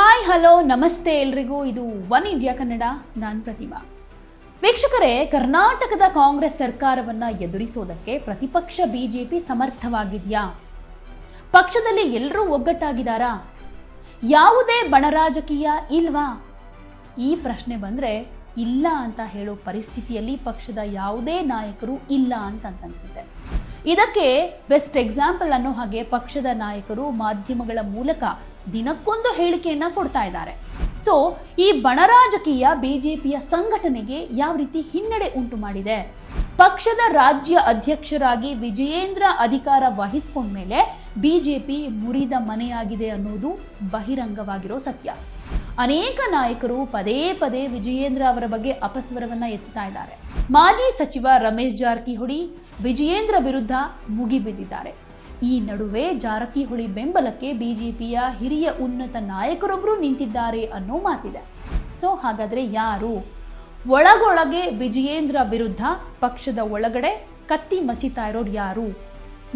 Hi, hello, ನಮಸ್ತೆ ಎಲ್ರಿಗೂ. ಇದು ಒನ್ ಇಂಡಿಯಾ ಕನ್ನಡ, ನಾನು ಪ್ರತಿಮಾ. ವೀಕ್ಷಕರೇ, ಕರ್ನಾಟಕದ ಕಾಂಗ್ರೆಸ್ ಸರ್ಕಾರವನ್ನ ಎದುರಿಸೋದಕ್ಕೆ ಪ್ರತಿಪಕ್ಷ ಬಿಜೆಪಿ ಸಮರ್ಥವಾಗಿದೆಯಾ? ಪಕ್ಷದಲ್ಲಿ ಎಲ್ಲರೂ ಒಗ್ಗಟ್ಟಾಗಿದ್ದಾರಾ ಯಾವುದೇ ಬಣರಾಜಕೀಯ ಇಲ್ವಾ? ಈ ಪ್ರಶ್ನೆ ಬಂದ್ರೆ, ಇಲ್ಲ ಅಂತ ಹೇಳೋ ಪರಿಸ್ಥಿತಿಯಲ್ಲಿ ಪಕ್ಷದ ಯಾವುದೇ ನಾಯಕರು ಇಲ್ಲ ಅಂತ ಅನ್ಸುತ್ತೆ. ಇದಕ್ಕೆ ಬೆಸ್ಟ್ ಎಕ್ಸಾಂಪಲ್ ಅನ್ನೋ ಹಾಗೆ ಪಕ್ಷದ ನಾಯಕರು ಮಾಧ್ಯಮಗಳ ಮೂಲಕ ದಿನಕ್ಕೊಂದು ಹೇಳಿಕೆಯನ್ನ ಕೊಡ್ತಾ ಇದ್ದಾರೆ. ಸೊ ಈ ಬಣರಾಜಕೀಯ ಬಿಜೆಪಿಯ ಸಂಘಟನೆಗೆ ಯಾವ ರೀತಿ ಹಿನ್ನಡೆ ಉಂಟು ಮಾಡಿದೆ? ಪಕ್ಷದ ರಾಜ್ಯ ಅಧ್ಯಕ್ಷರಾಗಿ ವಿಜಯೇಂದ್ರ ಅಧಿಕಾರ ವಹಿಸಿಕೊಂಡ ಮೇಲೆ ಬಿಜೆಪಿ ಮುರಿದ ಮನೆಯಾಗಿದೆ ಅನ್ನೋದು ಬಹಿರಂಗವಾಗಿರೋ ಸತ್ಯ. ಅನೇಕ ನಾಯಕರು ಪದೇ ಪದೇ ವಿಜಯೇಂದ್ರ ಅವರ ಬಗ್ಗೆ ಅಪಸ್ವರವನ್ನ ಎತ್ತಾ ಇದ್ದಾರೆ. ಮಾಜಿ ಸಚಿವ ರಮೇಶ್ ಜಾರಕಿಹೊಳಿ ವಿಜಯೇಂದ್ರ ವಿರುದ್ಧ ಮುಗಿಬಿದ್ದಿದ್ದಾರೆ. ಈ ನಡುವೆ ಜಾರಕಿಹೊಳಿ ಬೆಂಬಲಕ್ಕೆ ಬಿಜೆಪಿಯ ಹಿರಿಯ ಉನ್ನತ ನಾಯಕರೊಬ್ಬರು ನಿಂತಿದ್ದಾರೆ ಅನ್ನೋ ಮಾತಿದೆ. ಸೊ, ಹಾಗಾದರೆ ಯಾರು? ಒಳಗೊಳಗೆ ವಿಜಯೇಂದ್ರ ವಿರುದ್ಧ ಪಕ್ಷದ ಒಳಗಡೆ ಕತ್ತಿ ಮಸಿತಾ ಇರೋರು ಯಾರು?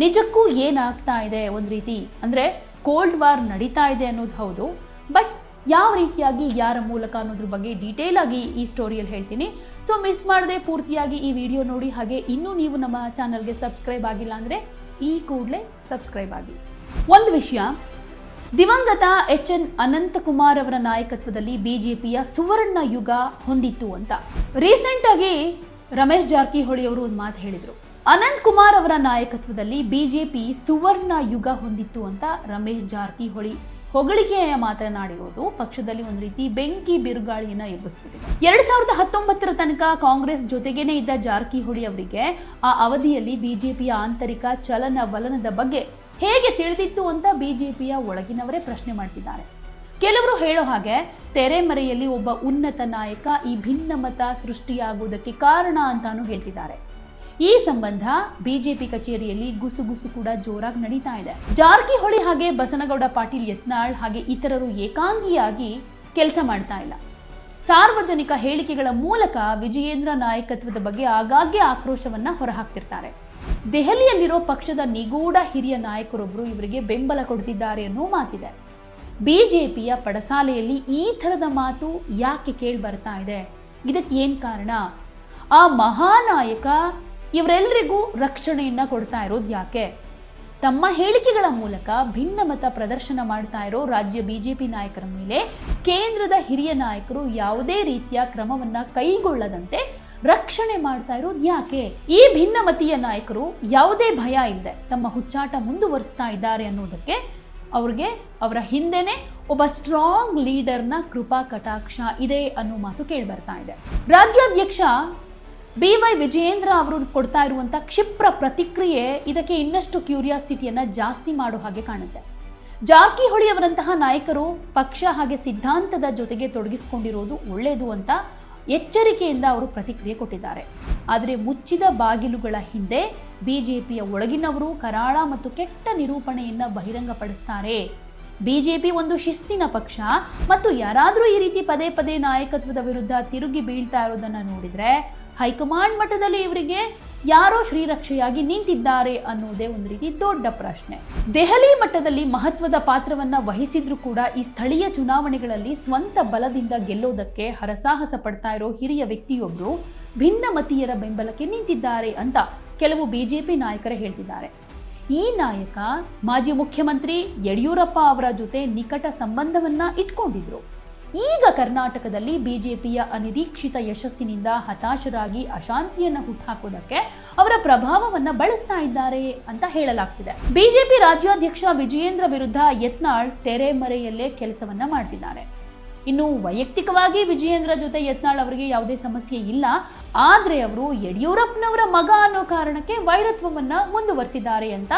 ನಿಜಕ್ಕೂ ಏನಾಗ್ತಾ ಇದೆ ಒಂದು ರೀತಿ? ಅಂದರೆ ಕೋಲ್ಡ್ ವಾರ್ ನಡೀತಾ ಇದೆ ಅನ್ನೋದು ಹೌದು, ಬಟ್ ಯಾವ ರೀತಿಯಾಗಿ, ಯಾರ ಮೂಲಕ ಅನ್ನೋದ್ರ ಬಗ್ಗೆ ಡೀಟೇಲ್ ಆಗಿ ಈ ಸ್ಟೋರಿಯಲ್ಲಿ ಹೇಳ್ತೀನಿ. ಸೊ, ಮಿಸ್ ಮಾಡದೆ ಪೂರ್ತಿಯಾಗಿ ಈ ವಿಡಿಯೋ ನೋಡಿ ಹಾಗೆ ಇನ್ನೂ ನೀವು ನಮ್ಮ ಚಾನಲ್ಗೆ ಸಬ್ಸ್ಕ್ರೈಬ್ ಆಗಿಲ್ಲ ಅಂದರೆ ಈ ಕೂಡಲೇ ಸಬ್ಸ್ಕ್ರೈಬ್ ಆಗಿ. ಒಂದು ವಿಷಯ, ದಿವಂಗತ ಎಚ್ ಎನ್ ಅನಂತಕುಮಾರ್ ಅವರ ನಾಯಕತ್ವದಲ್ಲಿ ಬಿಜೆಪಿಯ ಸುವರ್ಣ ಯುಗ ಹೊಂದಿತ್ತು ಅಂತ. ರೀಸೆಂಟ್ ಆಗಿ ರಮೇಶ್ ಜಾರಕಿಹೊಳಿ ಅವರು ಒಂದು ಮಾತು ಹೇಳಿದರು. ಅನಂತ್ ಕುಮಾರ್ ಅವರ ನಾಯಕತ್ವದಲ್ಲಿ ಬಿಜೆಪಿ ಸುವರ್ಣ ಯುಗ ಹೊಂದಿತ್ತು ಅಂತ ರಮೇಶ್ ಜಾರಕಿಹೊಳಿ ಹೊಗಳಿಕೆಯ ಮಾತನಾಡಿರುವುದು ಪಕ್ಷದಲ್ಲಿ ಒಂದು ರೀತಿ ಬೆಂಕಿ ಬಿರುಗಾಳಿಯನ್ನ ಎಬ್ಬಿಸ್ತಿದೆ. ಎರಡ್ ಸಾವಿರದ ಹತ್ತೊಂಬತ್ತರ ತನಕ ಕಾಂಗ್ರೆಸ್ ಜೊತೆಗೇನೆ ಇದ್ದ ಜಾರಕಿಹೊಳಿ ಅವರಿಗೆ ಆ ಅವಧಿಯಲ್ಲಿ ಬಿಜೆಪಿಯ ಆಂತರಿಕ ಚಲನವಲನದ ಬಗ್ಗೆ ಹೇಗೆ ತಿಳಿದಿತ್ತು ಅಂತ ಬಿಜೆಪಿಯ ಒಳಗಿನವರೇ ಪ್ರಶ್ನೆ ಮಾಡ್ತಿದ್ದಾರೆ. ಕೆಲವರು ಹೇಳೋ ಹಾಗೆ ತೆರೆಮರೆಯಲ್ಲಿ ಒಬ್ಬ ಉನ್ನತ ನಾಯಕ ಈ ಭಿನ್ನಮತ ಸೃಷ್ಟಿಯಾಗುವುದಕ್ಕೆ ಕಾರಣ ಅಂತಾನು ಹೇಳ್ತಿದ್ದಾರೆ. ಈ ಸಂಬಂಧ ಬಿಜೆಪಿ ಕಚೇರಿಯಲ್ಲಿ ಗುಸುಗುಸು ಕೂಡ ಜೋರಾಗಿ ನಡೀತಾ ಇದೆ. ಜಾರಕಿಹೊಳಿ ಹಾಗೆ ಬಸನಗೌಡ, ಪಾಟೀಲ್ ಯತ್ನಾಳ್ ಹಾಗೆ ಇತರರು ಏಕಾಂಗಿಯಾಗಿ ಕೆಲಸ ಮಾಡ್ತಾ ಇಲ್ಲ. ಸಾರ್ವಜನಿಕ ಹೇಳಿಕೆಗಳ ಮೂಲಕ ವಿಜಯೇಂದ್ರ ನಾಯಕತ್ವದ ಬಗ್ಗೆ ಆಗಾಗ್ಗೆ ಆಕ್ರೋಶವನ್ನ ಹೊರಹಾಕ್ತಿರ್ತಾರೆ. ದೆಹಲಿಯಲ್ಲಿರೋ ಪಕ್ಷದ ನಿಗೂಢ ಹಿರಿಯ ನಾಯಕರೊಬ್ಬರು ಇವರಿಗೆ ಬೆಂಬಲ ಕೊಡ್ತಿದ್ದಾರೆ ಅನ್ನೋ ಮಾತಿದೆ. ಬಿಜೆಪಿಯ ಪಡಸಾಲೆಯಲ್ಲಿ ಈ ಥರದ ಮಾತು ಯಾಕೆ ಕೇಳಿ ಬರ್ತಾ ಇದೆ? ಇದಕ್ಕೆ ಏನ್ ಕಾರಣ? ಆ ಮಹಾನಾಯಕ ಇವರೆಲ್ಲರಿಗೂ ರಕ್ಷಣೆಯನ್ನ ಕೊಡ್ತಾ ಇರೋದು ಯಾಕೆ? ತಮ್ಮ ಹೇಳಿಕೆಗಳ ಮೂಲಕ ಭಿನ್ನಮತ ಪ್ರದರ್ಶನ ಮಾಡ್ತಾ ಇರೋ ರಾಜ್ಯ ಬಿಜೆಪಿ ನಾಯಕರ ಮೇಲೆ ಕೇಂದ್ರದ ಹಿರಿಯ ನಾಯಕರು ಯಾವುದೇ ರೀತಿಯ ಕ್ರಮವನ್ನ ಕೈಗೊಳ್ಳದಂತೆ ರಕ್ಷಣೆ ಮಾಡ್ತಾ ಇರೋದು ಯಾಕೆ? ಈ ಭಿನ್ನಮತೀಯ ನಾಯಕರು ಯಾವುದೇ ಭಯ ಇಲ್ಲದೆ ತಮ್ಮ ಹುಚ್ಚಾಟ ಮುಂದುವರಿಸ್ತಾ ಇದ್ದಾರೆ ಅನ್ನೋದಕ್ಕೆ ಅವ್ರಿಗೆ ಅವರ ಹಿಂದೆನೆ ಒಬ್ಬ ಸ್ಟ್ರಾಂಗ್ ಲೀಡರ್ನ ಕೃಪಾ ಕಟಾಕ್ಷ ಇದೆ ಅನ್ನೋ ಮಾತು ಕೇಳಿ ಬರ್ತಾ ಇದೆ. ರಾಜ್ಯಾಧ್ಯಕ್ಷ ಬಿ ವೈ ವಿಜಯೇಂದ್ರ ಅವರು ಕೊಡ್ತಾ ಇರುವಂತ ಕ್ಷಿಪ್ರ ಪ್ರತಿಕ್ರಿಯೆ ಇದಕ್ಕೆ ಇನ್ನಷ್ಟು ಕ್ಯೂರಿಯಾಸಿಟಿಯನ್ನ ಜಾಸ್ತಿ ಮಾಡೋ ಹಾಗೆ ಕಾಣುತ್ತೆ. ಜಾರಕಿಹೊಳಿ ಅವರಂತಹ ನಾಯಕರು ಪಕ್ಷ ಹಾಗೆ ಸಿದ್ಧಾಂತದ ಜೊತೆಗೆ ತೊಡಗಿಸಿಕೊಂಡಿರೋದು ಒಳ್ಳೆಯದು ಅಂತ ಎಚ್ಚರಿಕೆಯಿಂದ ಅವರು ಪ್ರತಿಕ್ರಿಯೆ ಕೊಟ್ಟಿದ್ದಾರೆ. ಆದರೆ ಮುಚ್ಚಿದ ಬಾಗಿಲುಗಳ ಹಿಂದೆ ಬಿಜೆಪಿಯ ಒಳಗಿನವರು ಕರಾಳ ಮತ್ತು ಕೆಟ್ಟ ನಿರೂಪಣೆಯನ್ನು ಬಹಿರಂಗಪಡಿಸ್ತಾರೆ. ಬಿಜೆಪಿ ಒಂದು ಶಿಸ್ತಿನ ಪಕ್ಷ ಮತ್ತು ಯಾರಾದರೂ ಈ ರೀತಿ ಪದೇ ಪದೇ ನಾಯಕತ್ವದ ವಿರುದ್ಧ ತಿರುಗಿ ಬೀಳ್ತಾ ಇರೋದನ್ನ ನೋಡಿದ್ರೆ ಹೈಕಮಾಂಡ್ ಮಟ್ಟದಲ್ಲಿ ಇವರಿಗೆ ಯಾರೋ ಶ್ರೀರಕ್ಷೆಯಾಗಿ ನಿಂತಿದ್ದಾರೆ ಅನ್ನೋದೇ ಒಂದು ರೀತಿ ದೊಡ್ಡ ಪ್ರಶ್ನೆ. ದೆಹಲಿ ಮಟ್ಟದಲ್ಲಿ ಮಹತ್ವದ ಪಾತ್ರವನ್ನ ವಹಿಸಿದ್ರು ಕೂಡ ಈ ಸ್ಥಳೀಯ ಚುನಾವಣೆಗಳಲ್ಲಿ ಸ್ವಂತ ಬಲದಿಂದ ಗೆಲ್ಲೋದಕ್ಕೆ ಹರಸಾಹಸ ಪಡ್ತಾ ಇರೋ ಹಿರಿಯ ವ್ಯಕ್ತಿಯೊಬ್ಬರು ಭಿನ್ನಮತೀಯರ ಬೆಂಬಲಕ್ಕೆ ನಿಂತಿದ್ದಾರೆ ಅಂತ ಕೆಲವು ಬಿಜೆಪಿ ನಾಯಕರೇ ಹೇಳ್ತಿದ್ದಾರೆ. ಈ ನಾಯಕ ಮಾಜಿ ಮುಖ್ಯಮಂತ್ರಿ ಯಡಿಯೂರಪ್ಪ ಅವರ ಜೊತೆ ನಿಕಟ ಸಂಬಂಧವನ್ನ ಇಟ್ಕೊಂಡಿದ್ರು. ಈಗ ಕರ್ನಾಟಕದಲ್ಲಿ ಬಿಜೆಪಿಯ ಅನಿರೀಕ್ಷಿತ ಯಶಸ್ಸಿನಿಂದ ಹತಾಶರಾಗಿ ಅಶಾಂತಿಯನ್ನು ಹುಟ್ಟುಹಾಕೋದಕ್ಕೆ ಅವರ ಪ್ರಭಾವವನ್ನು ಬಳಸ್ತಾ ಇದ್ದಾರೆ ಅಂತ ಹೇಳಲಾಗ್ತಿದೆ. ಬಿಜೆಪಿ ರಾಜ್ಯಾಧ್ಯಕ್ಷ ವಿಜಯೇಂದ್ರ ವಿರುದ್ಧ ಯತ್ನಾಳ್ ತೆರೆಮರೆಯಲ್ಲೇ ಕೆಲಸವನ್ನ ಮಾಡ್ತಿದ್ದಾರೆ. ಇನ್ನು ವೈಯಕ್ತಿಕವಾಗಿ ವಿಜಯೇಂದ್ರ ಜೊತೆ ಯತ್ನಾಳ್ ಅವರಿಗೆ ಯಾವುದೇ ಸಮಸ್ಯೆ ಇಲ್ಲ. ಆದರೆ ಅವರು ಯಡಿಯೂರಪ್ಪನವರ ಮಗ ಅನ್ನೋ ಕಾರಣಕ್ಕೆ ವೈರತ್ವವನ್ನ ಮುಂದುವರಿಸಿದ್ದಾರೆ ಅಂತ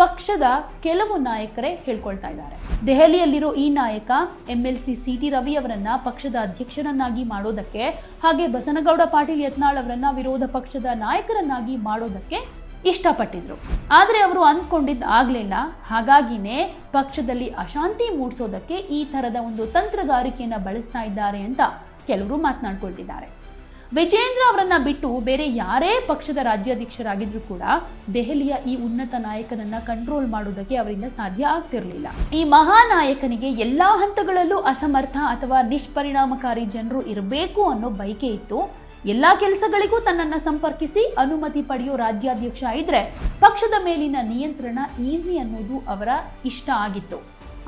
ಪಕ್ಷದ ಕೆಲವು ನಾಯಕರೇ ಹೇಳ್ಕೊಳ್ತಾ ಇದ್ದಾರೆ. ದೆಹಲಿಯಲ್ಲಿರೋ ಈ ನಾಯಕ M L C C T Ravi ಅವರನ್ನ ಪಕ್ಷದ ಅಧ್ಯಕ್ಷರನ್ನಾಗಿ ಮಾಡೋದಕ್ಕೆ ಹಾಗೆ ಬಸನಗೌಡ ಪಾಟೀಲ್ ಯತ್ನಾಳ್ ಅವರನ್ನ ವಿರೋಧ ಪಕ್ಷದ ನಾಯಕರನ್ನಾಗಿ ಮಾಡೋದಕ್ಕೆ ಇಷ್ಟಪಟ್ಟಿದ್ರು. ಆದರೆ ಅವರು ಅಂದ್ಕೊಂಡಿದ್ದು ಆಗ್ಲಿಲ್ಲ. ಹಾಗಾಗಿನೇ ಪಕ್ಷದಲ್ಲಿ ಅಶಾಂತಿ ಮೂಡಿಸೋದಕ್ಕೆ ಈ ಥರದ ಒಂದು ತಂತ್ರಗಾರಿಕೆಯನ್ನು ಬಳಸ್ತಾ ಇದ್ದಾರೆ ಅಂತ ಕೆಲವರು ಮಾತನಾಡ್ಕೊಳ್ತಿದ್ದಾರೆ. ವಿಜೇಂದ್ರ ಅವರನ್ನ ಬಿಟ್ಟು ಬೇರೆ ಯಾರೇ ಪಕ್ಷದ ರಾಜ್ಯಾಧ್ಯಕ್ಷರಾಗಿದ್ರು ಕೂಡ ದೆಹಲಿಯ ಈ ಉನ್ನತ ನಾಯಕನನ್ನ ಕಂಟ್ರೋಲ್ ಮಾಡೋದಕ್ಕೆ ಅವರಿಂದ ಸಾಧ್ಯ ಆಗ್ತಿರಲಿಲ್ಲ. ಈ ಮಹಾನಾಯಕನಿಗೆ ಎಲ್ಲಾ ಹಂತಗಳಲ್ಲೂ ಅಸಮರ್ಥ ಅಥವಾ ನಿಷ್ಪರಿಣಾಮಕಾರಿ ಜನರು ಇರಬೇಕು ಅನ್ನೋ ಬಯಕೆ ಇತ್ತು. ಎಲ್ಲಾ ಕೆಲಸಗಳಿಗೂ ತನ್ನನ್ನು ಸಂಪರ್ಕಿಸಿ ಅನುಮತಿ ಪಡೆಯೋ ರಾಜ್ಯಾಧ್ಯಕ್ಷ ಇದ್ರೆ ಪಕ್ಷದ ಮೇಲಿನ ನಿಯಂತ್ರಣ ಈಸಿ ಅನ್ನೋದು ಅವರ ಇಷ್ಟ ಆಗಿತ್ತು.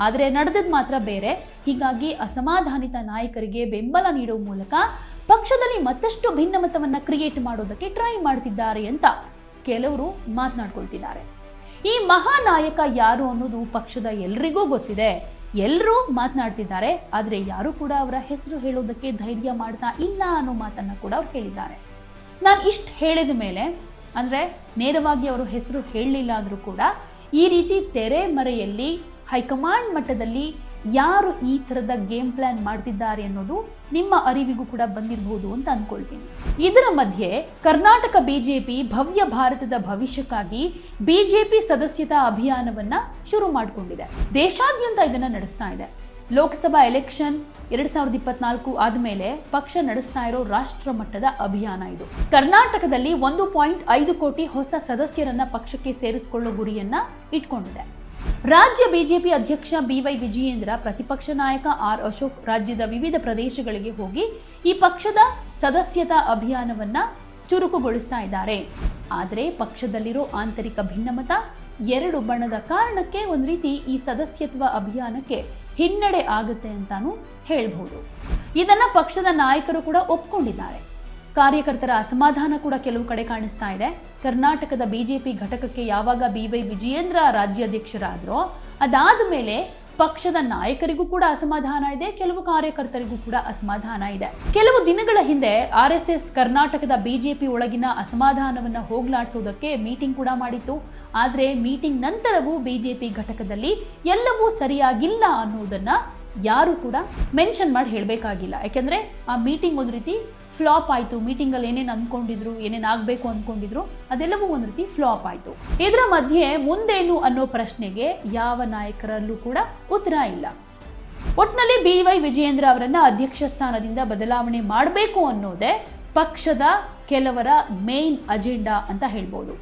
ಆದರೆ ನಡೆದದ್ದು ಮಾತ್ರ ಬೇರೆ. ಹೀಗಾಗಿ ಅಸಮಾಧಾನಿತ ನಾಯಕರಿಗೆ ಬೆಂಬಲ ನೀಡುವ ಮೂಲಕ ಪಕ್ಷದಲ್ಲಿ ಮತ್ತಷ್ಟು ಭಿನ್ನಮತವನ್ನು ಕ್ರಿಯೇಟ್ ಮಾಡೋದಕ್ಕೆ ಟ್ರೈ ಮಾಡ್ತಿದ್ದಾರೆ ಅಂತ ಕೆಲವರು ಮಾತನಾಡ್ಕೊಳ್ತಿದ್ದಾರೆ. ಈ ಮಹಾನಾಯಕ ಯಾರು ಅನ್ನೋದು ಪಕ್ಷದ ಎಲ್ರಿಗೂ ಗೊತ್ತಿದೆ. ಎಲ್ಲರೂ ಮಾತನಾಡ್ತಿದ್ದಾರೆ, ಆದರೆ ಯಾರು ಕೂಡ ಅವರ ಹೆಸರು ಹೇಳೋದಕ್ಕೆ ಧೈರ್ಯ ಮಾಡ್ತಾ ಇಲ್ಲ ಅನ್ನೋ ಮಾತನ್ನು ಕೂಡ ಅವ್ರು ಹೇಳಿದ್ದಾರೆ. ನಾನು ಇಷ್ಟು ಹೇಳಿದ ಮೇಲೆ, ಅಂದರೆ ನೇರವಾಗಿ ಅವರು ಹೆಸರು ಹೇಳಲಿಲ್ಲ ಅಂದರೂ ಕೂಡ, ಈ ರೀತಿ ತೆರೆ ಮರೆಯಲ್ಲಿ ಹೈಕಮಾಂಡ್ ಮಟ್ಟದಲ್ಲಿ ಯಾರು ಈ ಥರದ ಗೇಮ್ ಪ್ಲಾನ್ ಮಾಡ್ತಿದ್ದಾರೆ ಅನ್ನೋದು ನಿಮ್ಮ ಅರಿವಿಗೂ ಕೂಡ ಬಂದಿರಬಹುದು ಅಂತ ಅಂದ್ಕೊಳ್ತೀನಿ ಇದರ ಮಧ್ಯೆ ಕರ್ನಾಟಕ ಬಿಜೆಪಿ ಭವ್ಯ ಭಾರತದ ಭವಿಷ್ಯಕ್ಕಾಗಿ ಬಿಜೆಪಿ ಸದಸ್ಯತಾ ಅಭಿಯಾನವನ್ನ ಶುರು ಮಾಡಿಕೊಂಡಿದೆ. ದೇಶಾದ್ಯಂತ ಇದನ್ನ ನಡೆಸ್ತಾ ಇದೆ. ಲೋಕಸಭಾ ಎಲೆಕ್ಷನ್ ಎರಡ್ ಸಾವಿರದ ಇಪ್ಪತ್ನಾಲ್ಕು ಆದಮೇಲೆ ಪಕ್ಷ ನಡೆಸ್ತಾ ಇರೋ ರಾಷ್ಟ್ರ ಮಟ್ಟದ ಅಭಿಯಾನ ಇದು. ಕರ್ನಾಟಕದಲ್ಲಿ ಒಂದು ಪಾಯಿಂಟ್ ಐದು ಕೋಟಿ ಹೊಸ ಸದಸ್ಯರನ್ನ ಪಕ್ಷಕ್ಕೆ ಸೇರಿಸಿಕೊಳ್ಳೋ ಗುರಿಯನ್ನ ಇಟ್ಕೊಂಡಿದೆ. ರಾಜ್ಯ ಬಿಜೆಪಿ ಅಧ್ಯಕ್ಷ ಬಿವೈ ವಿಜಯೇಂದ್ರ, ಪ್ರತಿಪಕ್ಷ ನಾಯಕ ಆರ್ ಅಶೋಕ್ ರಾಜ್ಯದ ವಿವಿಧ ಪ್ರದೇಶಗಳಿಗೆ ಹೋಗಿ ಈ ಪಕ್ಷದ ಸದಸ್ಯತಾ ಅಭಿಯಾನವನ್ನ ಚುರುಕುಗೊಳಿಸ್ತಾ ಇದ್ದಾರೆ. ಆದರೆ ಪಕ್ಷದಲ್ಲಿರೋ ಆಂತರಿಕ ಭಿನ್ನಮತ ಎರಡು ಬಣ್ಣದ ಕಾರಣಕ್ಕೆ ಒಂದು ರೀತಿ ಈ ಸದಸ್ಯತ್ವ ಅಭಿಯಾನಕ್ಕೆ ಹಿನ್ನಡೆ ಆಗುತ್ತೆ ಅಂತಾನು ಹೇಳ್ಬೋದು. ಇದನ್ನ ಪಕ್ಷದ ನಾಯಕರು ಕೂಡ ಒಪ್ಕೊಂಡಿದ್ದಾರೆ. ಕಾರ್ಯಕರ್ತರ ಅಸಮಾಧಾನ ಕೂಡ ಕೆಲವು ಕಡೆ ಕಾಣಿಸ್ತಾ ಇದೆ. ಕರ್ನಾಟಕದ ಬಿಜೆಪಿ ಘಟಕಕ್ಕೆ ಯಾವಾಗ ಬಿ ವೈ ವಿಜಯೇಂದ್ರ ರಾಜ್ಯಾಧ್ಯಕ್ಷರಾದ್ರೋ, ಅದಾದ ಮೇಲೆ ಪಕ್ಷದ ನಾಯಕರಿಗೂ ಕೂಡ ಅಸಮಾಧಾನ ಇದೆ, ಕೆಲವು ಕಾರ್ಯಕರ್ತರಿಗೂ ಕೂಡ ಅಸಮಾಧಾನ ಇದೆ. ಕೆಲವು ದಿನಗಳ ಹಿಂದೆ ಆರ್ ಎಸ್ ಎಸ್ ಕರ್ನಾಟಕದ ಬಿಜೆಪಿ ಒಳಗಿನ ಅಸಮಾಧಾನವನ್ನ ಹೋಗ್ಲಾಡಿಸೋದಕ್ಕೆ ಮೀಟಿಂಗ್ ಕೂಡ ಮಾಡಿತ್ತು. ಆದರೆ ಮೀಟಿಂಗ್ ನಂತರವೂ ಬಿಜೆಪಿ ಘಟಕದಲ್ಲಿ ಎಲ್ಲವೂ ಸರಿಯಾಗಿಲ್ಲ ಅನ್ನೋದನ್ನ ಯಾರು ಕೂಡ ಮೆನ್ಷನ್ ಮಾಡಿ ಹೇಳಬೇಕಾಗಿಲ್ಲ. ಯಾಕೆಂದ್ರೆ ಆ ಮೀಟಿಂಗ್ ಒಂದು ರೀತಿ ಫ್ಲಾಪ್ ಆಯಿತು. ಮೀಟಿಂಗಲ್ಲಿ ಏನೇನು ಅಂದ್ಕೊಂಡಿದ್ರು ಏನೇನು ಆಗಬೇಕು ಅಂದ್ಕೊಂಡಿದ್ರು ಅದೆಲ್ಲವೂ ಒಂದು ರೀತಿ ಫ್ಲಾಪ್ ಆಯಿತು. ಇದರ ಮಧ್ಯೆ ಮುಂದೇನು ಅನ್ನೋ ಪ್ರಶ್ನೆಗೆ ಯಾವ ನಾಯಕರಲ್ಲೂ ಕೂಡ ಉತ್ತರ ಇಲ್ಲ. ಒಟ್ನಲ್ಲಿ ಬಿ ವೈ ವಿಜಯೇಂದ್ರ ಅವರನ್ನು ಅಧ್ಯಕ್ಷ ಸ್ಥಾನದಿಂದ ಬದಲಾವಣೆ ಮಾಡಬೇಕು ಅನ್ನೋದೇ ಪಕ್ಷದ ಕೆಲವರ ಮೇನ್ ಅಜೆಂಡಾ ಅಂತ ಹೇಳ್ಬೋದು.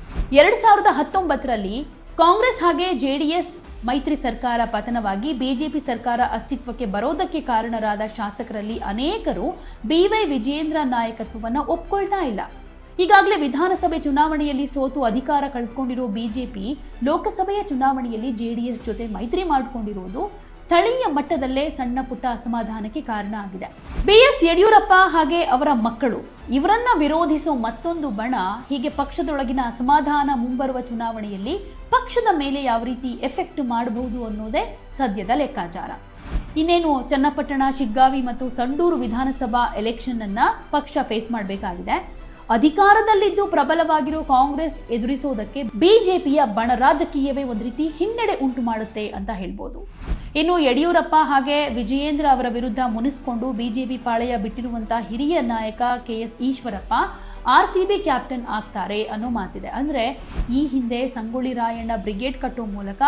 ಎರಡ್ ಸಾವಿರದ ಹತ್ತೊಂಬತ್ತರಲ್ಲಿ ಕಾಂಗ್ರೆಸ್ ಹಾಗೆ ಜೆಡಿಎಸ್ ಮೈತ್ರಿ ಸರ್ಕಾರ ಪತನವಾಗಿ ಬಿಜೆಪಿ ಸರ್ಕಾರ ಅಸ್ತಿತ್ವಕ್ಕೆ ಬರೋದಕ್ಕೆ ಕಾರಣರಾದ ಶಾಸಕರಲ್ಲಿ ಅನೇಕರು ಬಿವೈ ವಿಜೇಂದ್ರ ನಾಯಕತ್ವವನ್ನು ಒಪ್ಕೊಳ್ತಾ ಇಲ್ಲ. ಈಗಾಗಲೇ ವಿಧಾನಸಭೆ ಚುನಾವಣೆಯಲ್ಲಿ ಸೋತು ಅಧಿಕಾರ ಕಳೆದುಕೊಂಡಿರೋ ಬಿಜೆಪಿ ಲೋಕಸಭೆಯ ಚುನಾವಣೆಯಲ್ಲಿ ಜೆಡಿಎಸ್ ಜೊತೆ ಮೈತ್ರಿ ಮಾಡಿಕೊಂಡಿರುವುದು ಸ್ಥಳೀಯ ಮಟ್ಟದಲ್ಲೇ ಸಣ್ಣ ಪುಟ್ಟ ಅಸಮಾಧಾನಕ್ಕೆ ಕಾರಣ ಆಗಿದೆ. ಬಿ ಎಸ್ ಯಡಿಯೂರಪ್ಪ ಹಾಗೆ ಅವರ ಮಕ್ಕಳು, ಇವರನ್ನ ವಿರೋಧಿಸೋ ಮತ್ತೊಂದು ಬಣ ಹೀಗೆ ಪಕ್ಷದೊಳಗಿನ ಅಸಮಾಧಾನ ಮುಂಬರುವ ಚುನಾವಣೆಯಲ್ಲಿ ಪಕ್ಷದ ಮೇಲೆ ಯಾವ ರೀತಿ ಎಫೆಕ್ಟ್ ಮಾಡಬಹುದು ಅನ್ನೋದೇ ಸದ್ಯದ ಲೆಕ್ಕಾಚಾರ. ಇನ್ನೇನು, ಚನ್ನಪಟ್ಟಣ, ಶಿಗ್ಗಾವಿ ಮತ್ತು ಸಂಡೂರು ವಿಧಾನಸಭಾ ಎಲೆಕ್ಷನ್ ಅನ್ನ ಪಕ್ಷ ಫೇಸ್ ಮಾಡಬೇಕಾಗಿದೆ. ಅಧಿಕಾರದಲ್ಲಿದ್ದು ಪ್ರಬಲವಾಗಿರೋ ಕಾಂಗ್ರೆಸ್ ಎದುರಿಸೋದಕ್ಕೆ ಬಿಜೆಪಿಯ ಬಣ ರಾಜಕೀಯವೇ ಒಂದು ರೀತಿ ಹಿನ್ನಡೆ ಉಂಟು ಮಾಡುತ್ತೆ ಅಂತ ಹೇಳ್ಬೋದು. ಇನ್ನು ಯಡಿಯೂರಪ್ಪ ಹಾಗೆ ವಿಜಯೇಂದ್ರ ಅವರ ವಿರುದ್ಧ ಮುನಿಸ್ಕೊಂಡು ಬಿಜೆಪಿ ಪಾಳೆಯ ಬಿಟ್ಟಿರುವಂತಹ ಹಿರಿಯ ನಾಯಕ K S Eshwarappa R C B captain ಆಗ್ತಾರೆ ಅನ್ನೋ ಮಾತಿದೆ. ಅಂದ್ರೆ ಈ ಹಿಂದೆ ಸಂಗೊಳ್ಳಿ ರಾಯಣ್ಣ ಬ್ರಿಗೇಡ್ ಕಟ್ಟೋ ಮೂಲಕ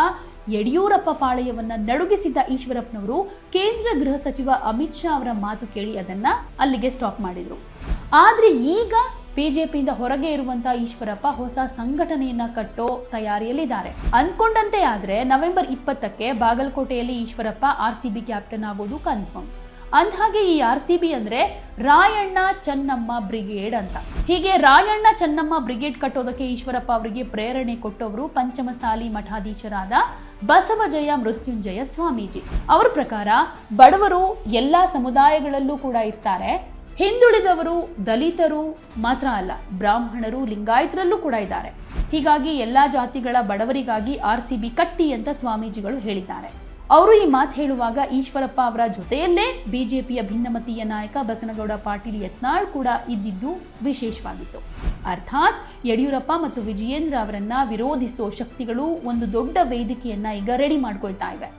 ಯಡಿಯೂರಪ್ಪ ಪಾಳೆಯವನ್ನ ನಡುಗಿಸಿದ್ದ ಈಶ್ವರಪ್ಪನವರು ಕೇಂದ್ರ ಗೃಹ ಸಚಿವ ಅಮಿತ್ ಶಾ ಅವರ ಮಾತು ಕೇಳಿ ಅದನ್ನ ಅಲ್ಲಿಗೆ ಸ್ಟಾಪ್ ಮಾಡಿದ್ರು. ಆದ್ರೆ ಈಗ ಬಿಜೆಪಿಯಿಂದ ಹೊರಗೆ ಇರುವಂತಹ ಈಶ್ವರಪ್ಪ ಹೊಸ ಸಂಘಟನೆಯನ್ನ ಕಟ್ಟೋ ತಯಾರಿಯಲ್ಲಿದ್ದಾರೆ. ಅನ್ಕೊಂಡಂತೆ ಆದ್ರೆ ನವೆಂಬರ್ ಇಪ್ಪತ್ತಕ್ಕೆ ಬಾಗಲಕೋಟೆಯಲ್ಲಿ Eshwarappa R C B captain ಆಗೋದು ಕನ್ಫರ್ಮ್. ಅಂದ್ಹಾಗೆ ಈ ಆರ್ ಸಿ ಬಿ ಅಂದ್ರೆ ರಾಯಣ್ಣ ಚೆನ್ನಮ್ಮ ಬ್ರಿಗೇಡ್ ಅಂತ. ಹೀಗೆ ರಾಯಣ್ಣ ಚೆನ್ನಮ್ಮ ಬ್ರಿಗೇಡ್ ಕಟ್ಟೋದಕ್ಕೆ ಈಶ್ವರಪ್ಪ ಅವರಿಗೆ ಪ್ರೇರಣೆ ಕೊಟ್ಟವರು ಪಂಚಮಸಾಲಿ ಮಠಾಧೀಶರಾದ ಬಸವಜಯ ಮೃತ್ಯುಂಜಯ ಸ್ವಾಮೀಜಿ. ಅವರ ಪ್ರಕಾರ ಬಡವರು ಎಲ್ಲ ಸಮುದಾಯಗಳಲ್ಲೂ ಕೂಡ ಇರ್ತಾರೆ. ಹಿಂದುಳಿದವರು ದಲಿತರು ಮಾತ್ರ ಅಲ್ಲ, ಬ್ರಾಹ್ಮಣರು, ಲಿಂಗಾಯತರಲ್ಲೂ ಕೂಡ ಇದ್ದಾರೆ. ಹೀಗಾಗಿ ಎಲ್ಲಾ ಜಾತಿಗಳ ಬಡವರಿಗಾಗಿ ಆರ್ ಸಿ ಬಿ ಕಟ್ಟಿ ಅಂತ ಸ್ವಾಮೀಜಿಗಳು ಹೇಳಿದ್ದಾರೆ. ಅವರು ಈ ಮಾತು ಹೇಳುವಾಗ ಈಶ್ವರಪ್ಪ ಅವರ ಜೊತೆಯಲ್ಲೇ ಬಿಜೆಪಿಯ ಭಿನ್ನಮತೀಯ ನಾಯಕ ಬಸನಗೌಡ ಪಾಟೀಲ್ ಯತ್ನಾಳ್ ಕೂಡ ಇದ್ದಿದ್ದು ವಿಶೇಷವಾಗಿತ್ತು. ಅರ್ಥಾತ್ ಯಡಿಯೂರಪ್ಪ ಮತ್ತು ವಿಜಯೇಂದ್ರ ಅವರನ್ನ ವಿರೋಧಿಸೋ ಶಕ್ತಿಗಳು ಒಂದು ದೊಡ್ಡ ವೇದಿಕೆಯನ್ನ ಈಗ ರೆಡಿ ಮಾಡ್ಕೊಳ್ತಾ ಇವೆ.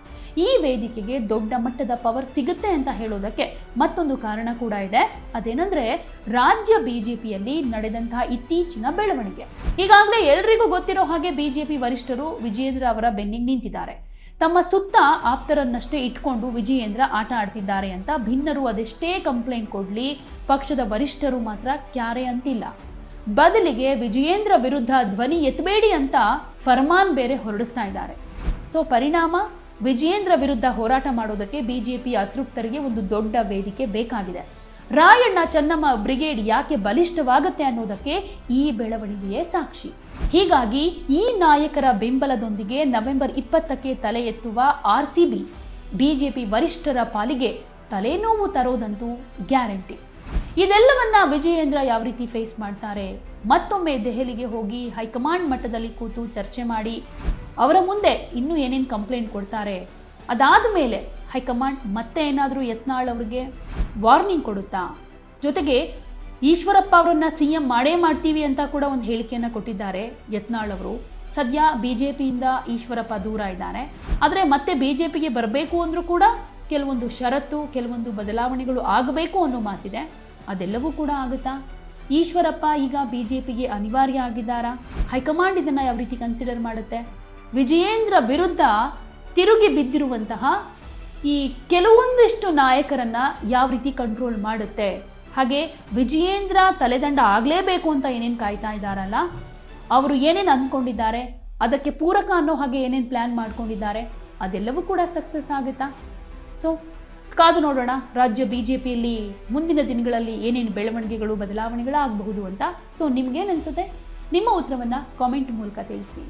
ಈ ವೇದಿಕೆಗೆ ದೊಡ್ಡ ಮಟ್ಟದ ಪವರ್ ಸಿಗುತ್ತೆ ಅಂತ ಹೇಳೋದಕ್ಕೆ ಮತ್ತೊಂದು ಕಾರಣ ಕೂಡ ಇದೆ. ಅದೇನಂದ್ರೆ ರಾಜ್ಯ ಬಿಜೆಪಿಯಲ್ಲಿ ನಡೆದಂತಹ ಇತ್ತೀಚಿನ ಬೆಳವಣಿಗೆ. ಈಗಾಗಲೇ ಎಲ್ರಿಗೂ ಗೊತ್ತಿರೋ ಹಾಗೆ ಬಿಜೆಪಿ ವರಿಷ್ಠರು ವಿಜಯೇಂದ್ರ ಅವರ ಬೆನ್ನಿಗೆ ನಿಂತಿದ್ದಾರೆ. ತಮ್ಮ ಸುತ್ತ ಆಪ್ತರನ್ನಷ್ಟೇ ಇಟ್ಕೊಂಡು ವಿಜಯೇಂದ್ರ ಆಟ ಆಡ್ತಿದ್ದಾರೆ ಅಂತ ಭಿನ್ನರು ಅದೆಷ್ಟೇ ಕಂಪ್ಲೇಂಟ್ ಕೊಡ್ಲಿ, ಪಕ್ಷದ ವರಿಷ್ಠರು ಮಾತ್ರ ಕ್ಯಾರೆ ಅಂತಿಲ್ಲ. ಬದಲಿಗೆ ವಿಜಯೇಂದ್ರ ವಿರುದ್ಧ ಧ್ವನಿ ಎತ್ತಬೇಡಿ ಅಂತ ಫರ್ಮಾನ್ ಬೇರೆ ಹೊರಡಿಸ್ತಾ ಇದ್ದಾರೆ. ಸೊ ಪರಿಣಾಮ? ವಿಜಯೇಂದ್ರ ವಿರುದ್ಧ ಹೋರಾಟ ಮಾಡೋದಕ್ಕೆ ಬಿಜೆಪಿ ಅತೃಪ್ತರಿಗೆ ಒಂದು ದೊಡ್ಡ ವೇದಿಕೆ ಬೇಕಾಗಿದೆ. ರಾಯಣ್ಣ ಚನ್ನಮ್ಮ ಬ್ರಿಗೇಡ್ ಯಾಕೆ ಬಲಿಷ್ಠವಾಗುತ್ತೆ ಅನ್ನೋದಕ್ಕೆ ಈ ಬೆಳವಣಿಗೆಯೇ ಸಾಕ್ಷಿ. ಹೀಗಾಗಿ ಈ ನಾಯಕರ ಬೆಂಬಲದೊಂದಿಗೆ ನವೆಂಬರ್ ಇಪ್ಪತ್ತಕ್ಕೆ ತಲೆ ಎತ್ತುವ ಆರ್ ಸಿ ಬಿ, ಬಿಜೆಪಿ ವರಿಷ್ಠರ ಪಾಲಿಗೆ ತಲೆನೋವು ತರೋದಂತೂ ಗ್ಯಾರಂಟಿ. ಇದೆಲ್ಲವನ್ನ ವಿಜಯೇಂದ್ರ ಯಾವ ರೀತಿ ಫೇಸ್ ಮಾಡ್ತಾರೆ? ಮತ್ತೊಮ್ಮೆ ದೆಹಲಿಗೆ ಹೋಗಿ ಹೈಕಮಾಂಡ್ ಮಟ್ಟದಲ್ಲಿ ಕೂತು ಚರ್ಚೆ ಮಾಡಿ ಅವರ ಮುಂದೆ ಇನ್ನೂ ಏನೇನು ಕಂಪ್ಲೇಂಟ್ ಕೊಡ್ತಾರೆ? ಅದಾದ ಮೇಲೆ ಹೈಕಮಾಂಡ್ ಮತ್ತೆ ಏನಾದರೂ ಯತ್ನಾಳ್ ಅವರಿಗೆ ವಾರ್ನಿಂಗ್ ಕೊಡುತ್ತಾ? ಜೊತೆಗೆ ಈಶ್ವರಪ್ಪ ಅವರನ್ನ ಸಿ ಎಂ ಮಾಡೇ ಮಾಡ್ತೀವಿ ಅಂತ ಕೂಡ ಒಂದು ಹೇಳಿಕೆಯನ್ನು ಕೊಟ್ಟಿದ್ದಾರೆ ಯತ್ನಾಳ್ ಅವರು. ಸದ್ಯ ಪಿಯಿಂದ ಈಶ್ವರಪ್ಪ ದೂರ ಇದ್ದಾರೆ. ಆದರೆ ಮತ್ತೆ ಬಿ ಜೆ ಪಿಗೆ ಬರಬೇಕು ಅಂದರೂ ಕೂಡ ಕೆಲವೊಂದು ಷರತ್ತು, ಕೆಲವೊಂದು ಬದಲಾವಣೆಗಳು ಆಗಬೇಕು ಅನ್ನೋ ಮಾತಿದೆ. ಅದೆಲ್ಲವೂ ಕೂಡ ಆಗುತ್ತಾ? ಈಶ್ವರಪ್ಪ ಈಗ ಬಿ ಜೆ ಪಿಗೆ ಅನಿವಾರ್ಯ ಆಗಿದ್ದಾರಾ? ಹೈಕಮಾಂಡ್ ಇದನ್ನು ಯಾವ ರೀತಿ ಕನ್ಸಿಡರ್ ಮಾಡುತ್ತೆ? ವಿಜಯೇಂದ್ರ ವಿರುದ್ಧ ತಿರುಗಿ ಬಿದ್ದಿರುವಂತಹ ಈ ಕೆಲವೊಂದಿಷ್ಟು ನಾಯಕರನ್ನ ಯಾವ ರೀತಿ ಕಂಟ್ರೋಲ್ ಮಾಡುತ್ತೆ? ಹಾಗೆ ವಿಜಯೇಂದ್ರ ತಲೆದಂಡ ಆಗಲೇಬೇಕು ಅಂತ ಏನೇನು ಕಾಯ್ತಾ ಇದ್ದಾರಲ್ಲ, ಅವರು ಏನೇನು ಅಂದ್ಕೊಂಡಿದ್ದಾರೆ ಅದಕ್ಕೆ ಪೂರಕ ಅನ್ನೋ ಹಾಗೆ ಏನೇನು ಪ್ಲ್ಯಾನ್ ಮಾಡ್ಕೊಂಡಿದ್ದಾರೆ, ಅದೆಲ್ಲವೂ ಕೂಡ ಸಕ್ಸಸ್ ಆಗುತ್ತಾ? ಸೊ ಕಾದು ನೋಡೋಣ. ರಾಜ್ಯ ಬಿ ಜೆ ಪಿಯಲ್ಲಿ ಮುಂದಿನ ದಿನಗಳಲ್ಲಿ ಏನೇನು ಬೆಳವಣಿಗೆಗಳು ಬದಲಾವಣೆಗಳು ಆಗಬಹುದು ಅಂತ. ಸೊ ನಿಮ್ಗೇನು ಅನ್ಸುತ್ತೆ? ನಿಮ್ಮ ಉತ್ತರವನ್ನು ಕಾಮೆಂಟ್ ಮೂಲಕ ತಿಳಿಸಿ.